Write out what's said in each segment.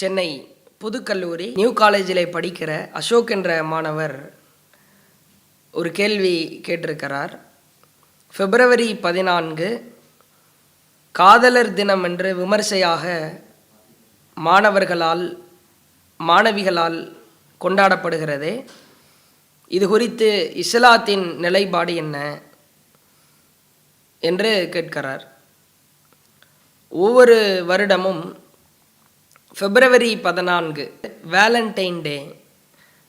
Chennai புதுக்கல்லூரி new காலேஜில் படிக்கிற அசோக் என்ற மாணவர் ஒரு கேள்வி கேட்டிருக்கிறார். பிப்ரவரி பதினான்கு காதலர் தினம் என்று விமர்சையாக மாணவர்களால் மாணவிகளால் கொண்டாடப்படுகிறது. இது குறித்து இஸ்லாத்தின் நிலைப்பாடு என்ன என்று கேட்கிறார். ஒவ்வொரு வருடமும் பிப்ரவரி பதினான்கு வேலண்டைன் டே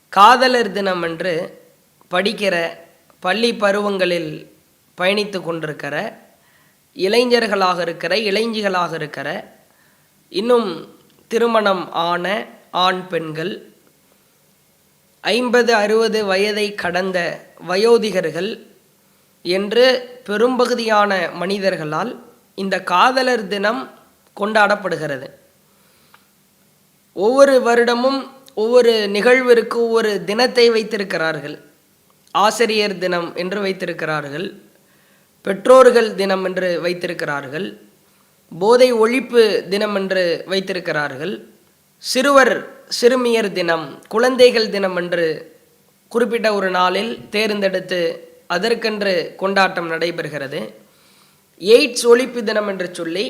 காதலர் தினம் என்று படிக்கிற பள்ளி பருவங்களில் பயணித்து கொண்டிருக்கிற இளைஞர்களாக இருக்கிற இளைஞிகளாக இருக்கிற இன்னும் திருமணம் ஆன ஆண் பெண்கள் ஐம்பது அறுபது வயதை கடந்த வயோதிகர்கள் என்று பெரும்பகுதியான மனிதர்களால் இந்த காதலர் தினம் கொண்டாடப்படுகிறது. ஒவ்வொரு வருடமும் ஒவ்வொரு நிகழ்விற்கு ஒவ்வொரு தினத்தை வைத்திருக்கிறார்கள். ஆசிரியர் தினம் என்று வைத்திருக்கிறார்கள். பெற்றோர்கள் தினம் என்று வைத்திருக்கிறார்கள். போதை ஒழிப்பு தினம் என்று வைத்திருக்கிறார்கள். சிறுவர் சிறுமியர் தினம் குழந்தைகள் தினம் என்று குறிப்பிட்ட ஒரு நாளில் தேர்ந்தெடுத்து அதற்கென்று கொண்டாட்டம் நடைபெறுகிறது. எய்ட்ஸ் ஒழிப்பு தினம் என்று சொல்லி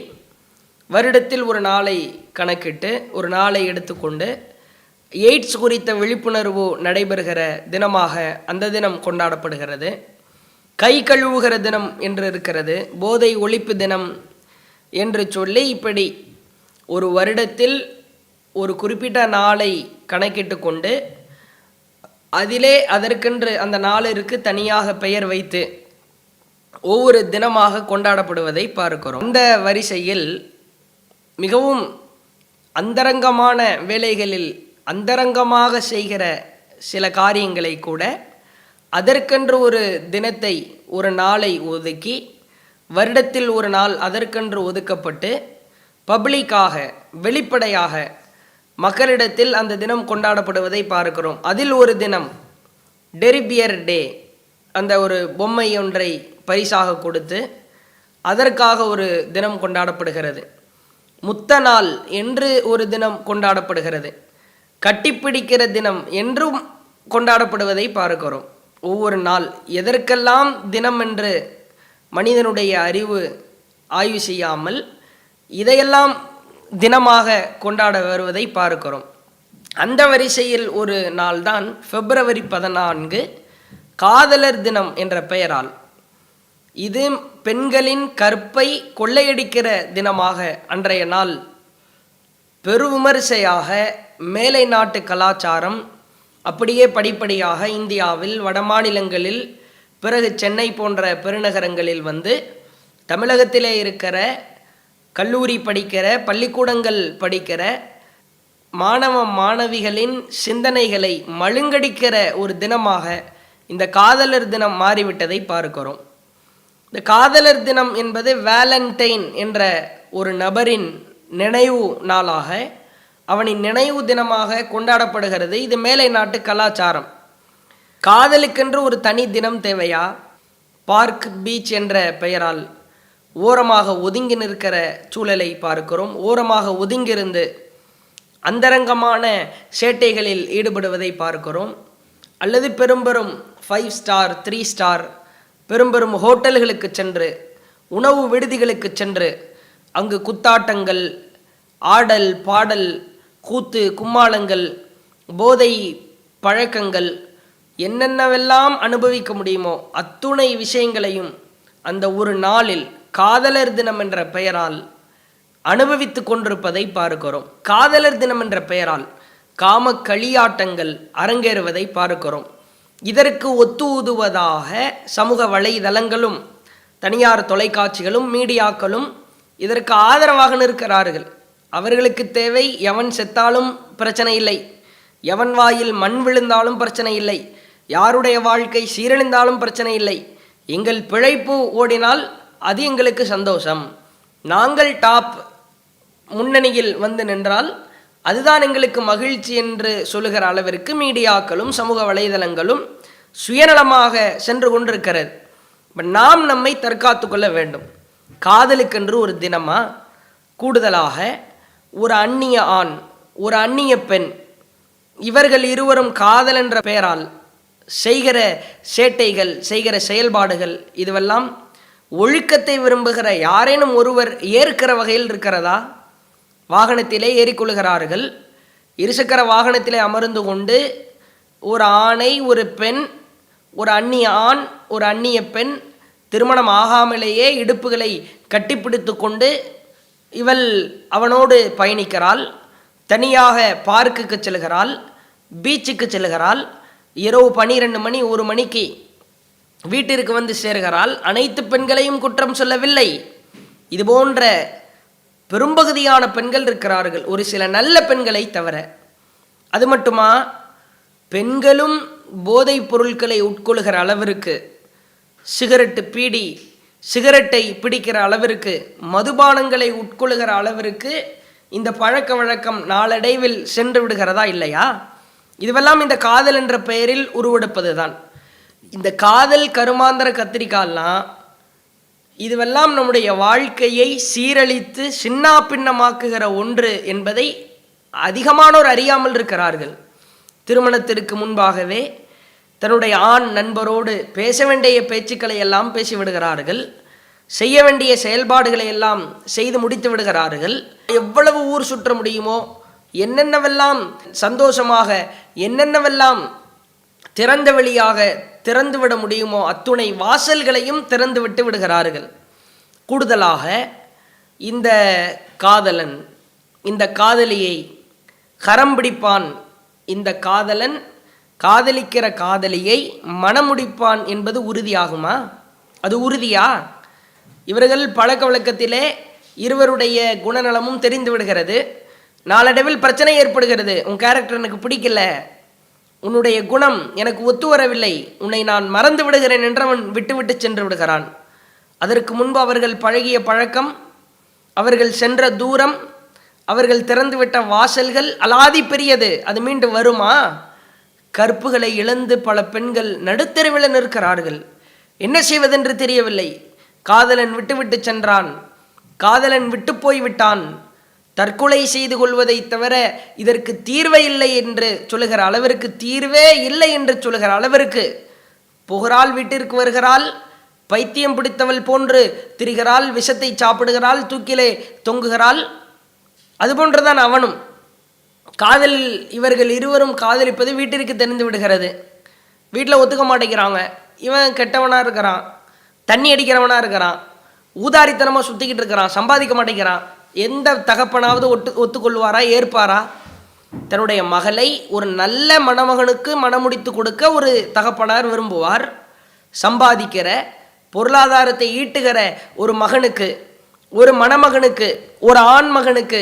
வருடத்தில் ஒரு நாளை கணக்கிட்டு ஒரு நாளை எடுத்துக்கொண்டு எய்ட்ஸ் குறித்த விழிப்புணர்வு நடைபெறுகிற தினமாக அந்த தினம் கொண்டாடப்படுகிறது. கை கழுவுகிற தினம் என்று இருக்கிறது. போதை ஒழிப்பு தினம் என்று சொல்லி இப்படி ஒரு வருடத்தில் ஒரு குறிப்பிட்ட நாளை கணக்கிட்டு கொண்டு அதிலே அதற்கென்று அந்த நாளிற்கு தனியாக பெயர் வைத்து ஒவ்வொரு தினமாக கொண்டாடப்படுவதை பார்க்கிறோம். இந்த வரிசையில் மிகவும் அந்தரங்கமான வேலைகளில் அந்தரங்கமாக செய்கிற சில காரியங்களை கூட அதற்கென்று ஒரு தினத்தை ஒரு நாளை ஒதுக்கி வருடத்தில் ஒரு நாள் அதற்கென்று ஒதுக்கப்பட்டு பப்ளிக்காக வெளிப்படையாக மக்களிடத்தில் அந்த தினம் கொண்டாடப்படுவதை பார்க்கிறோம். அதில் ஒரு தினம் டெரிபியர் டே அந்த ஒரு பொம்மை ஒன்றை பரிசாக கொடுத்து அதற்காக ஒரு தினம் கொண்டாடப்படுகிறது. முத்த நாள் என்று ஒரு தினம் கொண்டாடப்படுகிறது. கட்டிப்பிடிக்கிற தினம் என்றும் கொண்டாடப்படுவதை பார்க்கிறோம். ஒவ்வொரு நாள் எதற்கெல்லாம் தினம் என்று மனிதனுடைய அறிவு ஆய்வு செய்யாமல் இதையெல்லாம் தினமாக கொண்டாட வருவதை பார்க்கிறோம். அந்த வரிசையில் ஒரு நாள்தான் பிப்ரவரி பதினான்கு காதலர் தினம் என்ற பெயரால் இது பெண்களின் கற்பை கொள்ளையடிக்கிற தினமாக அன்றைய நாள். பெருவிமரிசையாக மேலை நாட்டு கலாச்சாரம் அப்படியே படிப்படியாக இந்தியாவில் வடமாநிலங்களில் பிறகு சென்னை போன்ற பெருநகரங்களில் வந்து தமிழகத்திலே இருக்கிற கல்லூரி படிக்கிற பள்ளிக்கூடங்கள் படிக்கிற மாணவ மாணவிகளின் சிந்தனைகளை மழுங்கடிக்கிற ஒரு தினமாக இந்த காதலர் தினம் மாறிவிட்டதை பார்க்கிறோம். இந்த காதலர் தினம் என்பது வேலண்டைன் என்ற ஒரு நபரின் நினைவு நாளாக அவனின் நினைவு தினமாக கொண்டாடப்படுகிறது. இது மேலை நாட்டு கலாச்சாரம். காதலுக்கென்று ஒரு தனி தினம் தேவையா? பார்க் பீச் என்ற பெயரால் ஓரமாக ஒதுங்கி நிற்கிற சூழலை பார்க்கிறோம். ஓரமாக ஒதுங்கியிருந்து அந்தரங்கமான சேட்டைகளில் ஈடுபடுவதை பார்க்கிறோம். அல்லது பெரும்பெரும் ஃபைவ் ஸ்டார் த்ரீ ஸ்டார் பெரும்பெரும் ஹோட்டல்களுக்கு சென்று உணவு விடுதிகளுக்கு சென்று அங்கு குத்தாட்டங்கள் ஆடல் பாடல் கூத்து கும்மாளங்கள் போதை பழக்கங்கள் என்னென்னவெல்லாம் அனுபவிக்க முடியுமோ அத்துணை விஷயங்களையும் அந்த ஒரு நாளில் காதலர் தினம் என்ற பெயரால் அனுபவித்து கொண்டிருப்பதை பார்க்கிறோம். காதலர் தினம் என்ற பெயரால் காம களியாட்டங்கள் அரங்கேறுவதை பார்க்கிறோம். இதற்கு ஒத்து ஊதுவதாக சமூக வலைதளங்களும் தனியார் தொலைக்காட்சிகளும் மீடியாக்களும் இதற்கு ஆதரவாக நிற்கிறார்கள். அவர்களுக்கு தேவை எவன் செத்தாலும் பிரச்சனை இல்லை. எவன் வாயில் மண் விழுந்தாலும் பிரச்சனை இல்லை. யாருடைய வாழ்க்கை சீரழிந்தாலும் பிரச்சனை இல்லை. எங்கள் பிழைப்பு ஓடினால் அது எங்களுக்கு சந்தோஷம். நாங்கள் டாப் முன்னணியில் வந்து நின்றால் அதுதான் எங்களுக்கு மகிழ்ச்சி என்று சொல்லுகிற அளவிற்கு மீடியாக்களும் சமூக வலைதளங்களும் சுயநலமாக சென்று கொண்டிருக்கிறது. இப்போ நாம் நம்மை தற்காத்து கொள்ள வேண்டும். காதலுக்கென்று ஒரு தினமாக கூடுதலாக ஒரு அந்நிய ஆண் ஒரு அந்நிய பெண் இவர்கள் இருவரும் காதல் என்ற பெயரால் செய்கிற சேட்டைகள் செய்கிற செயல்பாடுகள் இதுவெல்லாம் ஒழுக்கத்தை விரும்புகிற யாரேனும் ஒருவர் ஏற்கிற வகையில் இருக்கிறதா? வாகனத்திலே ஏறிக்கொள்கிறார்கள் இருசக்கர வாகனத்திலே அமர்ந்து கொண்டு ஒரு ஆணை ஒரு பெண் ஒரு அந்நிய ஆண் ஒரு அந்நிய பெண் திருமணம் ஆகாமலேயே இடுப்புகளை கட்டிப்பிடித்து கொண்டு இவள் அவனோடு பயணிக்கிறாள். தனியாக பார்க்குக்கு செல்கிறாள் பீச்சுக்கு செல்கிறாள். இரவு பனிரெண்டு மணி ஒரு மணிக்கு வீட்டிற்கு வந்து சேர்கிறாள். அனைத்து பெண்களையும் குற்றம் சொல்லவில்லை. இது போன்ற பெரும்பகுதியான பெண்கள் இருக்கிறார்கள். ஒரு சில நல்ல பெண்களை தவிர. அது மட்டுமா? பெண்களும் போதைப் பொருட்களை உட்கொள்கிற அளவிற்கு சிகரெட்டு பீடி சிகரெட்டை பிடிக்கிற அளவிற்கு மதுபானங்களை உட்கொள்கிற அளவிற்கு இந்த பழக்க வழக்கம் நாளடைவில் சென்று விடுகிறதா இல்லையா? இதுவெல்லாம் இந்த காதல் என்ற பெயரில் உருவெடுப்பது தான் இந்த காதல் கருமாந்திர கத்திரிக்காய்லாம் இதுவெல்லாம் நம்முடைய வாழ்க்கையை சீரழித்து சின்னா பின்னமாக்குகிற ஒன்று என்பதை அதிகமானோர் அறியாமல் இருக்கிறார்கள். திருமணத்திற்கு முன்பாகவே தன்னுடைய ஆண் நண்பரோடு பேச வேண்டிய பேச்சுக்களை எல்லாம் பேசிவிடுகிறார்கள் செய்ய வேண்டிய செயல்பாடுகளை எல்லாம் செய்து முடித்து விடுகிறார்கள். எவ்வளவு ஊர் சுற்ற முடியுமோ என்னென்னவெல்லாம் சந்தோஷமாக என்னென்னவெல்லாம் திறந்த வெளியாக திறந்து விட முடியுமோ? அத்துணை வாசல்களையும் திறந்து விட்டு விடுகிறார்கள். கூடுதலாக இந்த காதலன் இந்த காதலியை கரம் பிடிப்பான். இந்த காதலன் காதலிக்கிற காதலியை மணமுடிப்பான் என்பது உறுதியாகுமா? அது உறுதியா? இவர்கள் பழக்க வழக்கத்திலே இருவருடைய குணநலமும் தெரிந்து விடுகிறது நாளடைவில் பிரச்சனை ஏற்படுகிறது. உன் கேரக்டர் எனக்கு பிடிக்கல. உன்னுடைய குணம் எனக்கு ஒத்து வரவில்லை. உன்னை நான் மறந்து விடுகிறேன் என்றவன் விட்டுவிட்டு சென்று விடுகிறான். அதற்கு முன்பு அவர்கள் பழகிய பழக்கம் அவர்கள் சென்ற தூரம் அவர்கள் திறந்துவிட்ட வாசல்கள் அலாதி பெரியது. அது மீண்டு வருமா? கற்புகளை இழந்து பல பெண்கள் நடுத்தெருவில் நிற்கிறார்கள். என்ன செய்வதென்று தெரியவில்லை. காதலன் விட்டுவிட்டு சென்றான். காதலன் விட்டு போய்விட்டான். தற்கொலை செய்து கொள்வதை தவிர இதற்கு தீர்வே இல்லை என்று சொல்லுகிற அளவிற்கு தீர்வே இல்லை என்று சொல்லுகிற அளவிற்கு புகரால் வீட்டிற்கு வருகிறாள் பைத்தியம் பிடித்தவள் போன்று திரிகிறாள் விஷத்தை சாப்பிடுகிறாள் தூக்கிலே தொங்குகிறாள். அதுபோன்றுதான் அவனும். காதல் இவர்கள் இருவரும் காதலிப்பது வீட்டிற்கு தெரிந்து விடுகிறது. வீட்டில் ஒத்துக்க மாட்டேங்கிறாங்க. இவன் கெட்டவனாக இருக்கிறான் தண்ணி அடிக்கிறவனாக இருக்கிறான் ஊதாரித்தனமாக சுற்றிக்கிட்டு இருக்கிறான் சம்பாதிக்க மாட்டேங்கிறான். எந்த தகப்பனாவது ஒட்டு ஒத்துக்கொள்வாரா ஏற்பாரா? தன்னுடைய மகளை ஒரு நல்ல மணமகனுக்கு மணமுடித்து கொடுக்க ஒரு தகப்பனார் விரும்புவார். சம்பாதிக்கிற பொருளாதாரத்தை ஈட்டுகிற ஒரு மகனுக்கு ஒரு மணமகனுக்கு ஒரு ஆண் மகனுக்கு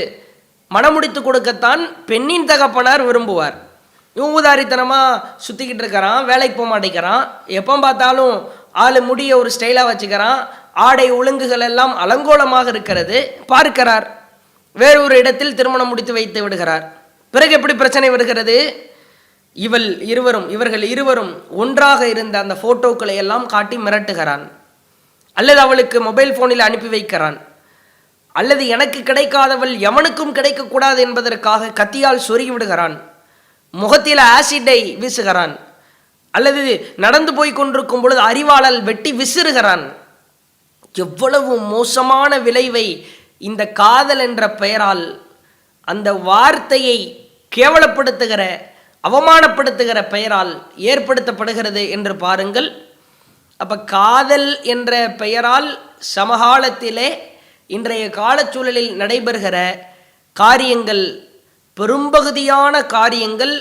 மணமுடித்து கொடுக்கத்தான் பெண்ணின் தகப்பனார் விரும்புவார். இவன் ஊதாரித்தனமாக சுற்றிக்கிட்டு இருக்கிறான் வேலைக்கு போக மாட்டேங்கிறான். எப்போ பார்த்தாலும் ஆள் முடிய ஒரு ஸ்டைலாக வச்சுக்கிறான். ஆடை ஒழுங்குகள் எல்லாம் அலங்கோலமாக இருக்கிறது. பார்க்கிறார். வேறு ஒரு இடத்தில் திருமணம் முடித்து வைத்து விடுகிறார். பிறகு எப்படி பிரச்சனை வருகிறது? இவள் இருவரும் இவர்கள் இருவரும் ஒன்றாக இருந்த அந்த போட்டோக்களை எல்லாம் காட்டி மிரட்டுகிறான். அல்லது அவளுக்கு மொபைல் ஃபோனில் அனுப்பி வைக்கிறான். அல்லது எனக்கு கிடைக்காதவள் எவனுக்கும் கிடைக்கக்கூடாது என்பதற்காக கத்தியால் சொருகி விடுகிறான். முகத்தில் ஆசிட்டை வீசுகிறான். அல்லது நடந்து போய் கொண்டிருக்கும் பொழுது அறிவாளல் வெட்டி விசிறுகிறான். எவ்வளவு மோசமான விளைவை இந்த காதல் என்ற பெயரால் அந்த வார்த்தையை கேவலப்படுத்துகிற அவமானப்படுத்துகிற பெயரால் ஏற்படுத்தப்படுகிறது என்று பாருங்கள். அப்போ காதல் என்ற பெயரால் சமகாலத்திலே இன்றைய காலச்சூழலில் நடைபெறுகிற காரியங்கள் பெரும்பகுதியான காரியங்கள்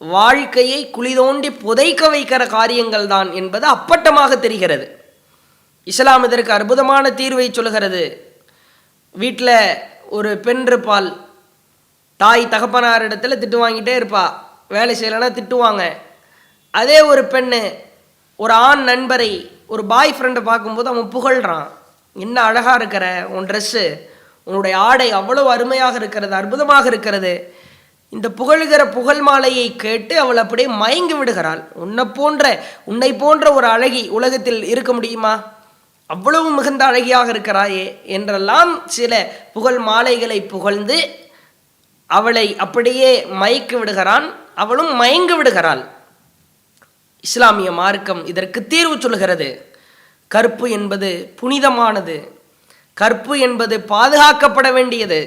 வாழ்க்கையை குளிதோண்டி புதைக்க வைக்கிற காரியங்கள் தான் என்பது அப்பட்டமாக தெரிகிறது. இஸ்லாம் இதற்கு அற்புதமான தீர்வை சொல்கிறது வீட்டில் ஒரு பெண் இருப்பால் தாய் தகப்பனார் இடத்துல திட்டு வாங்கிட்டே இருப்பா. வேலை செய்யலைன்னா திட்டுவாங்க. அதே ஒரு பெண்ணு ஒரு ஆண் நண்பரை ஒரு பாய் ஃப்ரெண்டை பார்க்கும்போது அவன் புகழ்கிறான் என்ன அழகாக இருக்கிற உன் ட்ரெஸ்ஸு உன்னுடைய ஆடை அவ்வளோ அருமையாக இருக்கிறது அற்புதமாக இருக்கிறது. இந்த புகழ்கிற புகழ் மாலையை கேட்டு அவள் அப்படியே மயங்கி விடுகிறாள். உன்னை போன்ற உன்னை போன்ற ஒரு அழகி உலகத்தில் இருக்க முடியுமா? அவ்வளவு மிகுந்த அழகியாக இருக்கிறாயே என்றெல்லாம் சில புகழ் மாலைகளை புகழ்ந்து அவளை அப்படியே மயக்கி விடுகிறான். அவளும் மயங்கி விடுகிறாள். இஸ்லாமிய மார்க்கம் இதற்கு தீர்வு சொல்கிறது கற்பு என்பது புனிதமானது. கற்பு என்பது பாதுகாக்கப்பட வேண்டியது.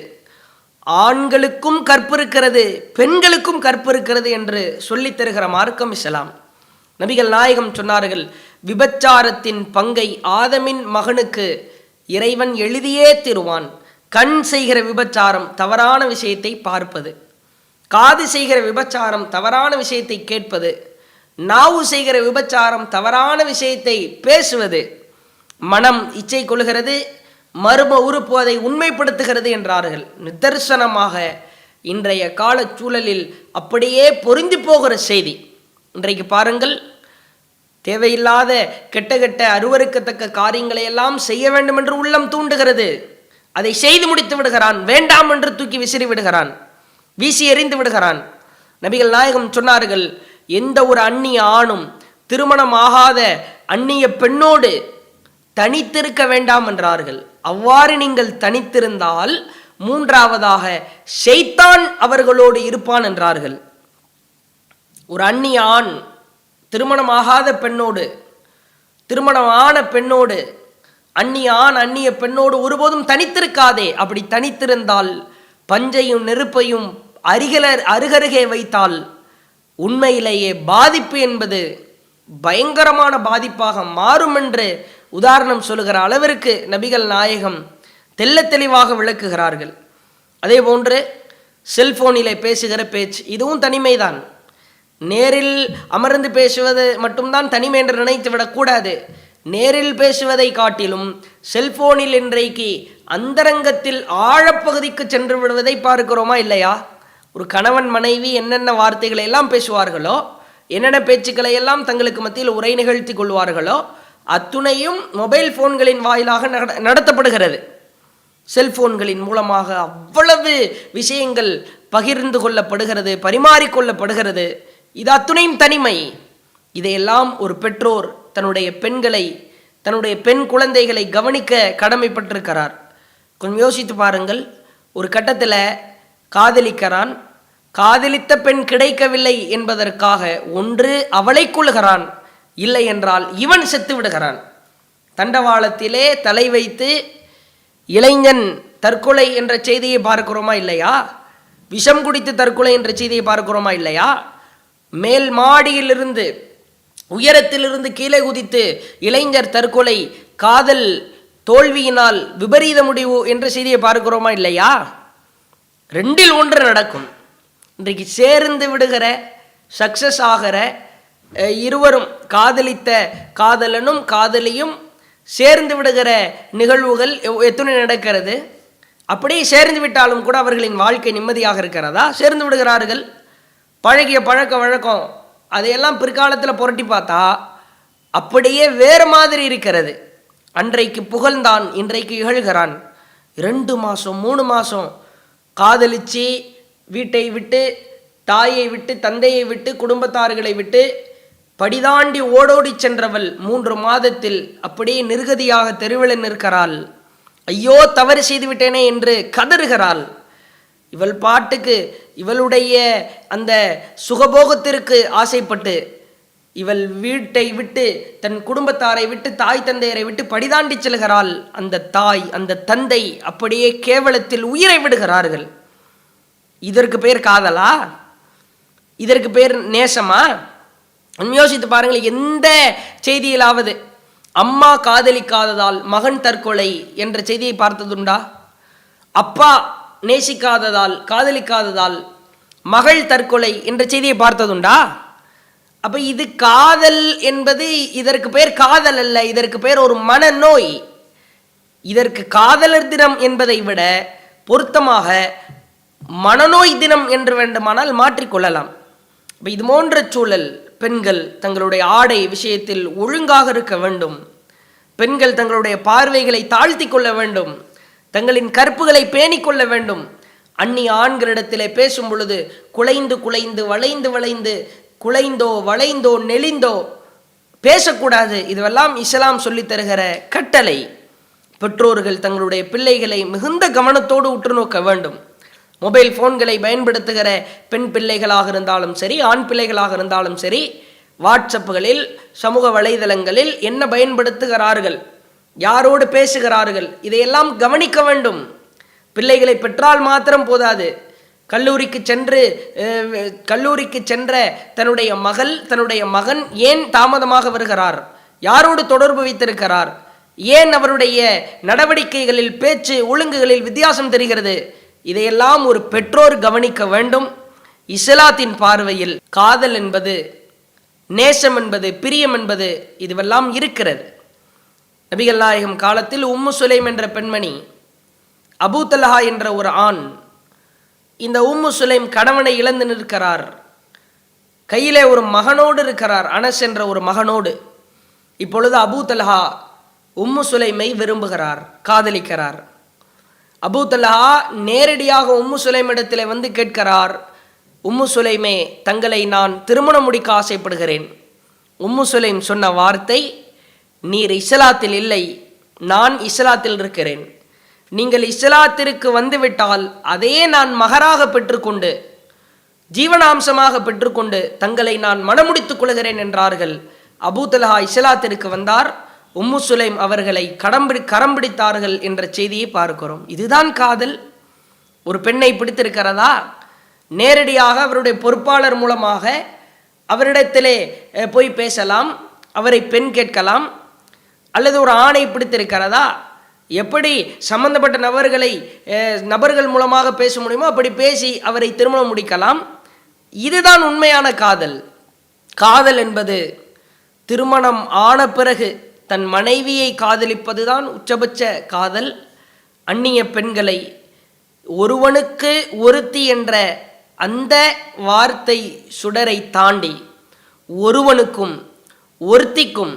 ஆண்களுக்கும் கற்பு இருக்கிறது பெண்களுக்கும் கற்பு இருக்கிறது என்று சொல்லித் தருகிற மார்க்கம் இஸ்லாம். நபிகள் நாயகம் சொன்னார்கள் விபச்சாரத்தின் பங்கை ஆதமின் மகனுக்கு இறைவன் எழுதியே திருவான். கண் செய்கிற விபச்சாரம் தவறான விஷயத்தை பார்ப்பது. காது செய்கிற விபச்சாரம் தவறான விஷயத்தை கேட்பது. நாவு செய்கிற விபச்சாரம் தவறான விஷயத்தை பேசுவது. மனம் இச்சை கொள்கிறது மர்ம உறுப்பு அதை உண்மைப்படுத்துகிறது என்றார்கள். நிதர்சனமாக இன்றைய கால சூழலில் அப்படியே பொருந்தி போகிற செய்தி. இன்றைக்கு பாருங்கள் தேவையில்லாத கெட்ட கெட்ட அருவருக்கத்தக்க காரியங்களை எல்லாம் செய்ய வேண்டும் என்று உள்ளம் தூண்டுகிறது. அதை செய்து முடித்து விடுகிறான் வேண்டாம் என்று தூக்கி விசிறி விடுகிறான் வீசி எறிந்து விடுகிறான். நபிகள் நாயகம் சொன்னார்கள் எந்த ஒரு அந்நிய ஆணும் திருமணம் ஆகாத அந்நிய பெண்ணோடு தனித்திருக்க வேண்டாம் என்றார்கள். அவ்வாறு நீங்கள் தனித்திருந்தால் மூன்றாவதாக ஷெய்தான் அவர்களோடு இருப்பான் என்றார்கள். ஒரு அந்நிய ஆண் திருமணமாகாத பெண்ணோடு திருமணம் ஆன பெண்ணோடு அந்நிய ஆண் அந்நிய பெண்ணோடு ஒருபோதும் தனித்திருக்காதே. அப்படி தனித்திருந்தால் பஞ்சையும் நெருப்பையும் அருகிலர் அருகருகே வைத்தால் உண்மையிலேயே பாதிப்பு என்பது பயங்கரமான பாதிப்பாக மாறும் என்று உதாரணம் சொல்லுகிற அளவிற்கு நபிகள் நாயகம் தெல்ல தெளிவாக விளக்குகிறார்கள். அதே போன்று செல்போனிலே பேசுகிற பேச்சு இதுவும் தனிமைதான். நேரில் அமர்ந்து பேசுவது மட்டும்தான் தனிமை என்று நினைத்து விடக்கூடாது. நேரில் பேசுவதை காட்டிலும் செல்போனில் இன்றைக்கு அந்தரங்கத்தில் ஆழப்பகுதிக்கு சென்று விடுவதை பார்க்கிறோமா இல்லையா? ஒரு கணவன் மனைவி என்னென்ன வார்த்தைகளை எல்லாம் பேசுவார்களோ என்னென்ன பேச்சுக்களை எல்லாம் தங்களுக்கு மத்தியில் உரை நிகழ்த்தி கொள்வார்களோ அத்துணையும் மொபைல் போன்களின் வாயிலாக நட- நடத்தப்படுகிறது. செல்போன்களின் மூலமாக அவ்வளவு விஷயங்கள் பகிர்ந்து கொள்ளப்படுகிறது பரிமாறிக்கொள்ளப்படுகிறது இது அத்துணையும் தனிமை. இதையெல்லாம் ஒரு பெற்றோர் தன்னுடைய பெண்களை தன்னுடைய பெண் குழந்தைகளை கவனிக்க கடமைப்பட்டிருக்கிறார். கொஞ்சம் யோசித்து பாருங்கள். ஒரு கட்டத்தில் காதலிக்கிறான். காதலித்த பெண் கிடைக்கவில்லை என்பதற்காக ஒன்று அவளை கொள்கிறான் இல்லை என்றால் இவன் செத்து விடுகிறான். தண்டவாளத்திலே தலை வைத்து இளைஞன் தற்கொலை என்ற செய்தியை பார்க்கிறோமா இல்லையா? விஷம் குடித்து தற்கொலை என்ற செய்தியை பார்க்கிறோமா இல்லையா? மேல் மாடியிலிருந்து உயரத்திலிருந்து கீழே குதித்து இளைஞர் தற்கொலை காதல் தோல்வியினால் விபரீத முடிவு என்ற செய்தியை பார்க்கிறோமா இல்லையா? ரெண்டில் ஒன்று நடக்கும். இன்றைக்கு சேர்ந்து விடுகிற சக்சஸ் ஆகிற இருவரும் காதலித்த காதலனும் காதலியும் சேர்ந்து விடுகிற நிகழ்வுகள் எவ்- எத்தனை நடக்கிறது? அப்படியே சேர்ந்து விட்டாலும் கூட அவர்களின் வாழ்க்கை நிம்மதியாக இருக்கிறதா? சேர்ந்து விடுகிறார்கள். பழகிய பழக்க வழக்கம் அதையெல்லாம் பிற்காலத்தில் புரட்டி பார்த்தா அப்படியே வேறு மாதிரி இருக்கிறது. அன்றைக்கு புகழ்ந்தான் இன்றைக்கு இகழ்கிறான். ரெண்டு மாதம் மூணு மாதம் காதலிச்சு வீட்டை விட்டு தாயை விட்டு தந்தையை விட்டு குடும்பத்தார்களை விட்டு படிதாண்டி ஓடோடி சென்றவள் மூன்று மாதத்தில் அப்படியே நிர்கதியாக தெருவில் நிற்கிறாள். ஐயோ தவறு செய்து விட்டேனே என்று கதறுகிறாள். இவள் பாட்டுக்கு இவளுடைய அந்த சுகபோகத்திற்கு ஆசைப்பட்டு இவள் வீட்டை விட்டு தன் குடும்பத்தாரை விட்டு தாய் தந்தையரை விட்டு படிதாண்டி செல்கிறாள். அந்த தாய் அந்த தந்தை அப்படியே கேவலத்தில் உயிரை விடுகிறார்கள். இதற்கு பேர் காதலா? இதற்கு பேர் நேசமா? யோசித்து பாருங்கள் எந்த செய்தியிலாவது அம்மா காதலிக்காததால் மகன் தற்கொலை என்ற செய்தியை பார்த்ததுண்டா? அப்பா நேசிக்காததால் காதலிக்காததால் மகள் தற்கொலை என்ற செய்தியை பார்த்ததுண்டா? அப்ப இது காதல் என்பது இதற்கு பேர் காதல் அல்ல இதற்கு பேர் ஒரு மனநோய். இதற்கு காதலர் தினம் என்பதை விட பொருத்தமாக மனநோய் தினம் என்று வேண்டுமானால் மாற்றிக்கொள்ளலாம். இப்போ இது போன்ற சூழல் பெண்கள் தங்களுடைய ஆடை விஷயத்தில் ஒழுங்காக இருக்க வேண்டும். பெண்கள் தங்களுடைய பார்வைகளை தாழ்த்தி கொள்ள வேண்டும். தங்களின் கற்புகளை பேணிக் கொள்ள வேண்டும். அந்நிய ஆண்களிடத்திலே பேசும் பொழுது குலைந்து குலைந்து வளைந்து வளைந்து குலைந்தோ வளைந்தோ நெளிந்தோ பேசக்கூடாது. இதுவெல்லாம் இஸ்லாம் சொல்லித் தருகிற கட்டளை. பெற்றோர்கள் தங்களுடைய பிள்ளைகளை மிகுந்த கவனத்தோடு உற்று நோக்க வேண்டும். மொபைல் ஃபோன்களை பயன்படுத்துகிற பெண் பிள்ளைகளாக இருந்தாலும் சரி ஆண் பிள்ளைகளாக இருந்தாலும் சரி வாட்ஸ்அப்புகளில் சமூக வலைதளங்களில் என்ன பயன்படுத்துகிறார்கள்? யாரோடு பேசுகிறார்கள்? இதையெல்லாம் கவனிக்க வேண்டும். பிள்ளைகளை பெற்றால் மாத்திரம் போதாது. கல்லூரிக்கு சென்று கல்லூரிக்கு சென்ற தன்னுடைய மகள் தன்னுடைய மகன் ஏன் தாமதமாக வருகிறார்? யாரோடு தொடர்பு வைத்திருக்கிறார்? ஏன் அவருடைய நடவடிக்கைகளில் பேச்சு ஒழுங்குகளில் வித்தியாசம் தெரிகிறது? இதையெல்லாம் ஒரு பெற்றோர் கவனிக்க வேண்டும். இஸ்லாத்தின் பார்வையில் காதல் என்பது நேசம் என்பது பிரியம் என்பது இதுவெல்லாம் இருக்கிறது. நபிகள் நாயகம் காலத்தில் உம்மு சுலைம் என்ற பெண்மணி அபூ என்ற ஒரு ஆண் இந்த உம்மு சுலைம் கணவனை இழந்து நிற்கிறார். கையிலே ஒரு மகனோடு இருக்கிறார் அனஸ் என்ற ஒரு மகனோடு. இப்பொழுது அபூ உம்மு சுலைமை விரும்புகிறார் காதலிக்கிறார். அபூ நேரடியாக உம்மு சுலைம் இடத்தில் வந்து கேட்கிறார் உம்மு சுலைமே தங்களை நான் திருமணம் முடிக்க ஆசைப்படுகிறேன். உம்மு சுலைம் சொன்ன வார்த்தை நீர் இஸ்லாத்தில் இல்லை. நான் இஸ்லாத்தில் இருக்கிறேன். நீங்கள் இஸ்லாத்திற்கு வந்துவிட்டால் அதே நான் மகராக பெற்றுக்கொண்டு ஜீவனாம்சமாக பெற்றுக்கொண்டு தங்களை நான் மனமுடித்துக் கொள்கிறேன் என்றார்கள். அபூதலஹா இஸ்லாத்திற்கு வந்தார். உம்மு சுலைம் அவர்களை கடம்பிடி கரம் பிடித்தார்கள் என்ற செய்தியை பார்க்கிறோம். இதுதான் காதல். ஒரு பெண்ணை பிடித்திருக்கிறதா? நேரடியாக அவருடைய பொறுப்பாளர் மூலமாக அவரிடத்திலே போய் பேசலாம். அவரை பெண் கேட்கலாம். அல்லது ஒரு ஆணை பிடித்திருக்கிறதா? எப்படி சம்பந்தப்பட்ட நபர்களை நபர்கள் மூலமாக பேச முடியுமோ அப்படி பேசி அவரை திருமணம் முடிக்கலாம். இதுதான் உண்மையான காதல். காதல் என்பது திருமணம் ஆன பிறகு தன் மனைவியை காதலிப்பதுதான் உச்சபட்ச காதல். அந்நிய பெண்களை ஒருவனுக்கு ஒருத்தி என்ற அந்த வார்த்தை சுடரை தாண்டி ஒருவனுக்கும் ஒருத்திக்கும்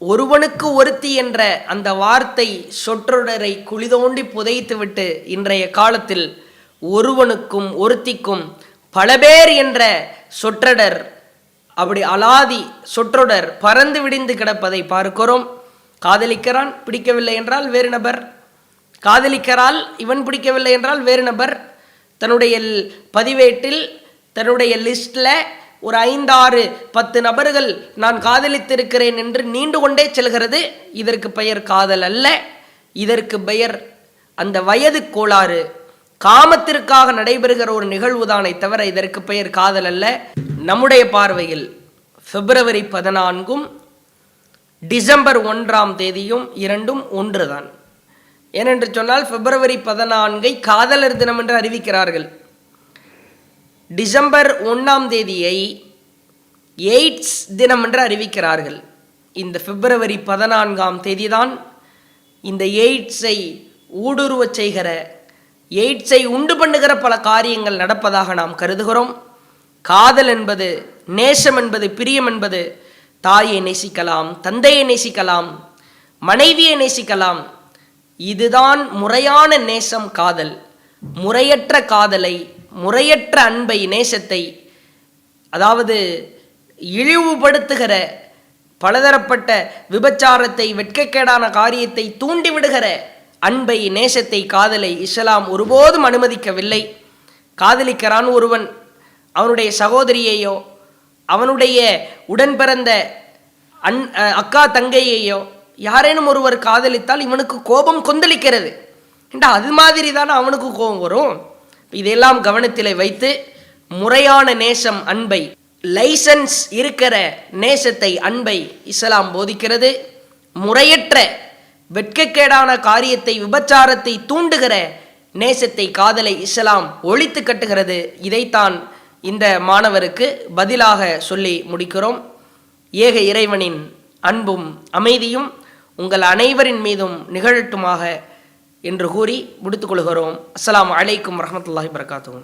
ஒருவனுக்கு ஒருத்தி என்ற அந்த வார்த்தை சொற்றொடரை குளிதோண்டி புதைத்துவிட்டு இன்றைய காலத்தில் ஒருவனுக்கும் ஒருத்திக்கும் பல பேர் என்ற சொற்றொடர் அப்படி அலாதி சொற்றொடர் பறந்து விடிந்து கிடப்பதை பார்க்கிறோம். காதலிக்கிறான் பிடிக்கவில்லை என்றால் வேறு நபர். காதலிக்கிறால் இவன் பிடிக்கவில்லை என்றால் வேறு நபர். தன்னுடைய பதிவேட்டில் தன்னுடைய லிஸ்டில் ஒரு ஐந்தாறு பத்து நபர்கள் நான் காதலித்திருக்கிறேன் என்று நீண்டு கொண்டே செல்கிறது. இதற்கு பெயர் காதல் அல்ல. இதற்கு பெயர் அந்த வயது கோளாறு. காமத்திற்காக நடைபெறுகிற ஒரு நிகழ்வுதானே தவிர இதற்கு பெயர் காதல் அல்ல. நம்முடைய பார்வையில் பிப்ரவரி பதினான்கும் டிசம்பர் ஒன்றாம் தேதியும் இரண்டும் ஒன்றுதான். ஏனென்று சொன்னால் பிப்ரவரி பதினான்கை காதலர் தினம் என்று அறிவிக்கிறார்கள். டிசம்பர் ஒன்றாம் தேதியை எய்ட்ஸ் தினம் என்று அறிவிக்கிறார்கள். இந்த பிப்ரவரி பதினான்காம் தேதிதான் இந்த எய்ட்ஸை ஊடுருவச் செய்கிற எய்ட்ஸை உண்டு பண்ணுகிற பல காரியங்கள் நடப்பதாக நாம் கருதுகிறோம். காதல் என்பது நேசம் என்பது பிரியம் என்பது தாயை நேசிக்கலாம் தந்தையை நேசிக்கலாம் மனைவியை நேசிக்கலாம். இதுதான் முறையான நேசம் காதல். முறையற்ற காதலை முறையற்ற அன்பை நேசத்தை அதாவது இழிவுபடுத்துகிற பலதரப்பட்ட விபச்சாரத்தை வெட்கக்கேடான காரியத்தை தூண்டிவிடுகிற அன்பை நேசத்தை காதலை இஸ்லாம் ஒருபோதும் அனுமதிக்கவில்லை. காதலிக்கிறான் ஒருவன் அவனுடைய சகோதரியையோ அவனுடைய உடன் பிறந்த அன் அக்கா தங்கையையோ யாரேனும் ஒருவர் காதலித்தால் இவனுக்கு கோபம் கொந்தளிக்கிறது. ஏண்டா அது மாதிரி தானே அவனுக்கு கோபம் வரும்? இதையெல்லாம் கவனத்தில் வைத்து முறையான நேசம் அன்பை லைசன்ஸ் இருக்கிற நேசத்தை அன்பை இஸ்லாம் போதிக்கிறது. முறையற்ற வெட்கக்கேடான காரியத்தை விபச்சாரத்தை தூண்டுகிற நேசத்தை காதலை இஸ்லாம் ஒழித்து கட்டுகிறது. இதைத்தான் இந்த மாணவருக்கு பதிலாக சொல்லி முடிக்கிறோம். ஏக இறைவனின் அன்பும் அமைதியும் உங்கள் அனைவரின் மீதும் நிகழட்டுமாக என்று கூறி முடித்துக்கொள்கிறோம் அஸ்லாம் அலைக்கும் வரமத்துல்லாஹி வரகாத்துஹு